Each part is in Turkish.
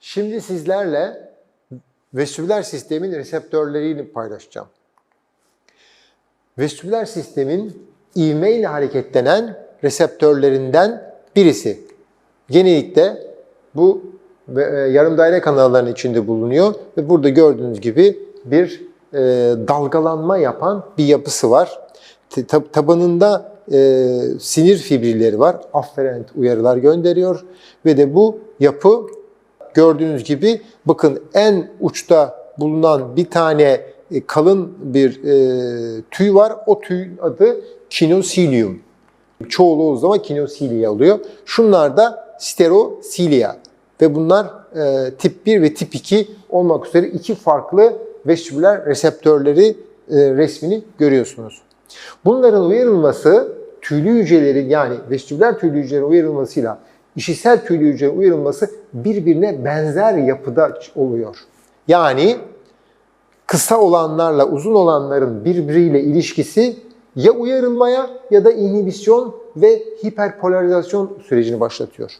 Şimdi sizlerle vestibüler sistemin reseptörlerini paylaşacağım. Vestibüler sistemin ivmeyle hareketlenen reseptörlerinden birisi. Genellikle bu e, yarım daire kanallarının içinde bulunuyor ve burada gördüğünüz gibi bir e, dalgalanma yapan bir yapısı var. Tab- tabanında e, sinir fibrilleri var. Afferent uyarılar gönderiyor ve de bu yapı gördüğünüz gibi bakın en uçta bulunan bir tane e, kalın bir e, tüy var. O tüy adı kinosilium. Çoğulu o zaman kinosilia oluyor. Şunlar da sterosilia ve bunlar e, tip 1 ve tip 2 olmak üzere iki farklı vestibüler reseptörleri e, resmini görüyorsunuz. Bunların uyarılması tüylü hücrelerin yani vestibüler tüylü hücrelerin uyarılmasıyla işitsel tüylü uyarılması birbirine benzer yapıda oluyor. Yani kısa olanlarla uzun olanların birbiriyle ilişkisi ya uyarılmaya ya da inhibisyon ve hiperpolarizasyon sürecini başlatıyor.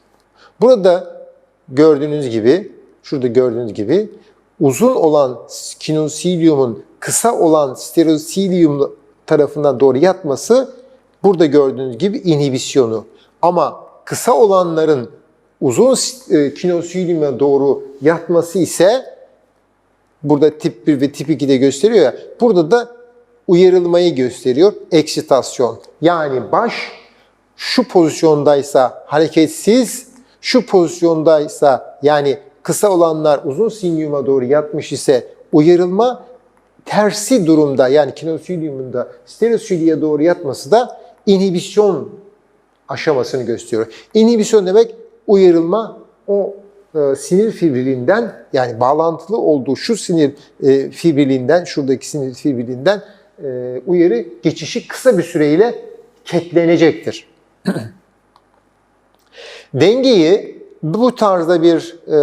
Burada gördüğünüz gibi, şurada gördüğünüz gibi uzun olan kinosiliumun kısa olan sterosilium tarafından doğru yatması burada gördüğünüz gibi inhibisyonu. Ama kısa olanların uzun e, kinosiliuma doğru yatması ise burada tip 1 ve tip 2'de gösteriyor ya. Burada da uyarılmayı gösteriyor. Eksitasyon. Yani baş şu pozisyondaysa hareketsiz, şu pozisyondaysa yani kısa olanlar uzun sinyuma doğru yatmış ise uyarılma, tersi durumda yani kinosiliumunda sterosiliye doğru yatması da inhibisyon aşamasını gösteriyor. İnhibisyon demek uyarılma o e, sinir fibrilinden yani bağlantılı olduğu şu sinir e, fibrilinden, şuradaki sinir fibrilinden e, uyarı geçişi kısa bir süreyle ketlenecektir. Dengeyi bu tarzda bir e,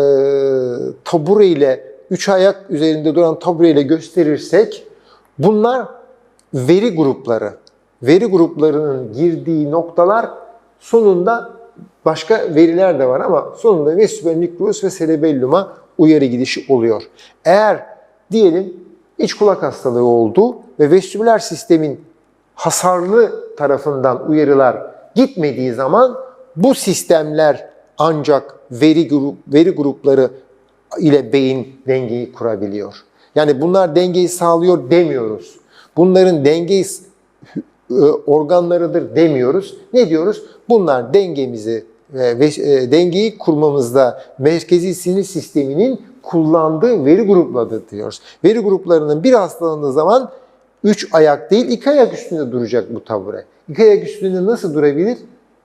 tabure ile, üç ayak üzerinde duran tabure ile gösterirsek bunlar veri grupları. Veri gruplarının girdiği noktalar sonunda başka veriler de var ama sonunda nucleus ve cerebellum'a uyarı gidişi oluyor. Eğer diyelim iç kulak hastalığı oldu ve vestibüler sistemin hasarlı tarafından uyarılar gitmediği zaman bu sistemler ancak veri grup veri grupları ile beyin dengeyi kurabiliyor. Yani bunlar dengeyi sağlıyor demiyoruz. Bunların dengeyi organlarıdır demiyoruz. Ne diyoruz? Bunlar dengemizi ve e, dengeyi kurmamızda merkezi sinir sisteminin kullandığı veri grupları diyoruz. Veri gruplarının bir hastalandığı zaman üç ayak değil iki ayak üstünde duracak bu tabure. İki ayak üstünde nasıl durabilir?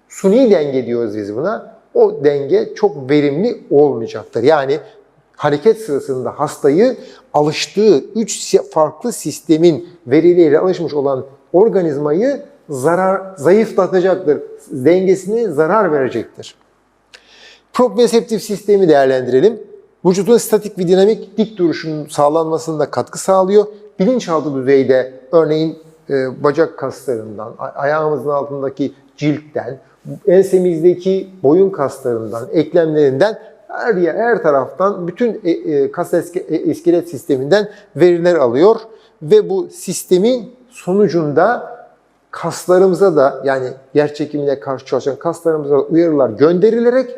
Suni denge diyoruz biz buna. O denge çok verimli olmayacaktır. Yani hareket sırasında hastayı alıştığı üç farklı sistemin verileriyle alışmış olan organizmayı zarar zayıflatacaktır. Dengesine zarar verecektir. Proprioseptif sistemi değerlendirelim. Vücudun statik ve dinamik dik duruşunun sağlanmasında katkı sağlıyor. Bilinçaltı düzeyde örneğin e, bacak kaslarından, ayağımızın altındaki ciltten, ensemizdeki boyun kaslarından, eklemlerinden her yer, her taraftan bütün e, e, kas eske, e, iskelet sisteminden veriler alıyor ve bu sistemin sonucunda kaslarımıza da yani yer çekimine karşı çalışan kaslarımıza da uyarılar gönderilerek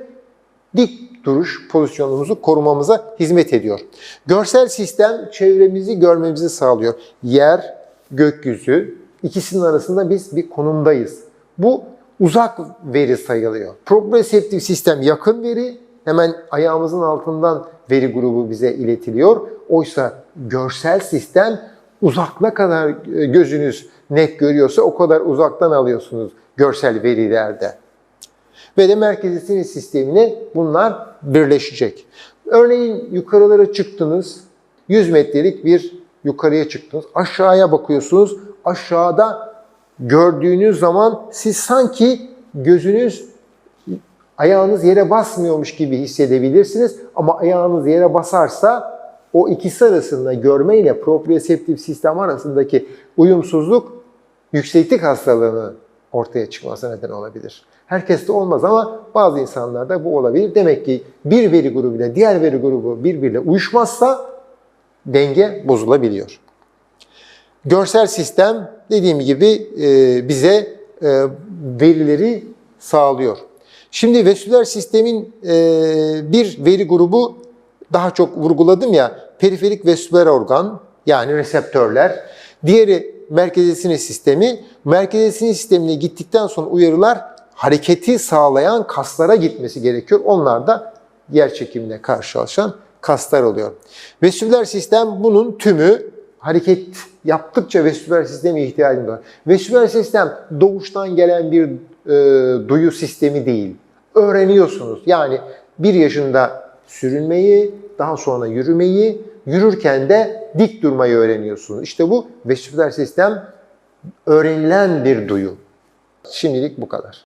dik duruş pozisyonumuzu korumamıza hizmet ediyor. Görsel sistem çevremizi görmemizi sağlıyor. Yer, gökyüzü ikisinin arasında biz bir konumdayız. Bu uzak veri sayılıyor. Proprioseptif sistem yakın veri, hemen ayağımızın altından veri grubu bize iletiliyor. Oysa görsel sistem uzak ne kadar gözünüz net görüyorsa o kadar uzaktan alıyorsunuz görsel verilerde. Ve de merkezi sinir sistemine bunlar birleşecek. Örneğin yukarılara çıktınız, 100 metrelik bir yukarıya çıktınız. Aşağıya bakıyorsunuz. Aşağıda gördüğünüz zaman siz sanki gözünüz ayağınız yere basmıyormuş gibi hissedebilirsiniz. Ama ayağınız yere basarsa o ikisi arasında görme ile proprioseptif sistem arasındaki uyumsuzluk yükseklik hastalığını ortaya çıkmasına neden olabilir. Herkeste olmaz ama bazı insanlarda bu olabilir. Demek ki bir veri grubu ile diğer veri grubu birbiriyle uyuşmazsa denge bozulabiliyor. Görsel sistem dediğim gibi e, bize e, verileri sağlıyor. Şimdi vestibüler sistemin e, bir veri grubu daha çok vurguladım ya periferik vestibüler organ yani reseptörler. Diğeri merkezi sinir sistemi. Merkezi sinir sistemine gittikten sonra uyarılar hareketi sağlayan kaslara gitmesi gerekiyor. Onlar da yer çekimine karşılaşan kaslar oluyor. Vestibüler sistem bunun tümü hareket yaptıkça vestibüler sisteme ihtiyacımız var. Vestibüler sistem doğuştan gelen bir e, duyu sistemi değil. Öğreniyorsunuz. Yani bir yaşında sürünmeyi, daha sonra yürümeyi, yürürken de dik durmayı öğreniyorsunuz. İşte bu vestibüler sistem öğrenilen bir duyu. Şimdilik bu kadar.